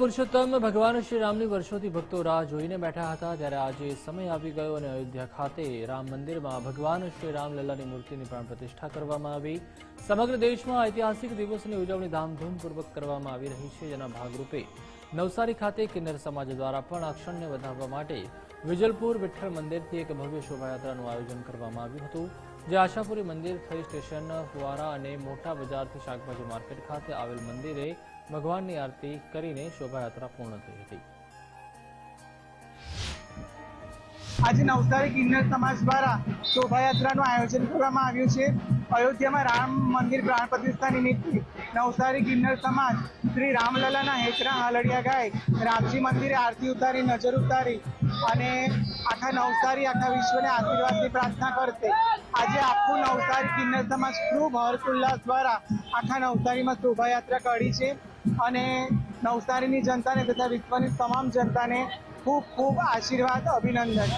પુરુષોત્તમ ભગવાન શ્રી રામની વર્ષોથી ભક્તો રાહ જોઈને બેઠા હતા. ત્યારે આજે સમય આવી ગયો અને અયોધ્યા ખાતે રામ મંદિરમાં ભગવાન શ્રી રામલલ્લાની મૂર્તિની પ્રાણ પ્રતિષ્ઠા કરવામાં આવી. સમગ્ર દેશમાં ઐતિહાસિક દિવસની ઉજવણી ધામધૂમપૂર્વક કરવામાં આવી રહી છે. જેના ભાગરૂપે નવસારી ખાતે કિન્નર સમાજ દ્વારા પણ આ વધારવા માટે વિજલપુર વિઠ્ઠલ મંદિરથી એક ભવ્ય શોભાયાત્રાનું આયોજન કરવામાં આવ્યું હતું. જે આશાપુરી મંદિર થઈ સ્ટેશન, ફુવારા અને મોટા બજારથી શાકભાજી માર્કેટ ખાતે આવેલ મંદિરે ભગવાનની આરતી કરીને શોભાયાત્રા પૂર્ણ થઈ હતી. આજે નવસારી કિન્નર સમાજ દ્વારા શોભાયાત્રાનું આયોજન કરવામાં આવ્યું છે. અયોધ્યામાં રામ મંદિર પ્રાણ પ્રતિષ્ઠા નિમિત્તે નવસારી કિન્નર સમાજ શ્રી રામલલાના હેકરા હાલડિયા ગાય રામજી મંદિરે આરતી ઉતારી, નજર ઉતારી અને આખા નવસારી, આખા વિશ્વને આશીર્વાદની પ્રાર્થના કરશે. આજે આખું નવસારી કિન્નર સમાજ ખૂબ હર્ષોલ્લાસ દ્વારા આખા નવસારીમાં શોભાયાત્રા કાઢી છે અને નવસારીની જનતાને તથા વિશ્વની તમામ જનતાને ખૂબ ખૂબ આશીર્વાદ, અભિનંદન.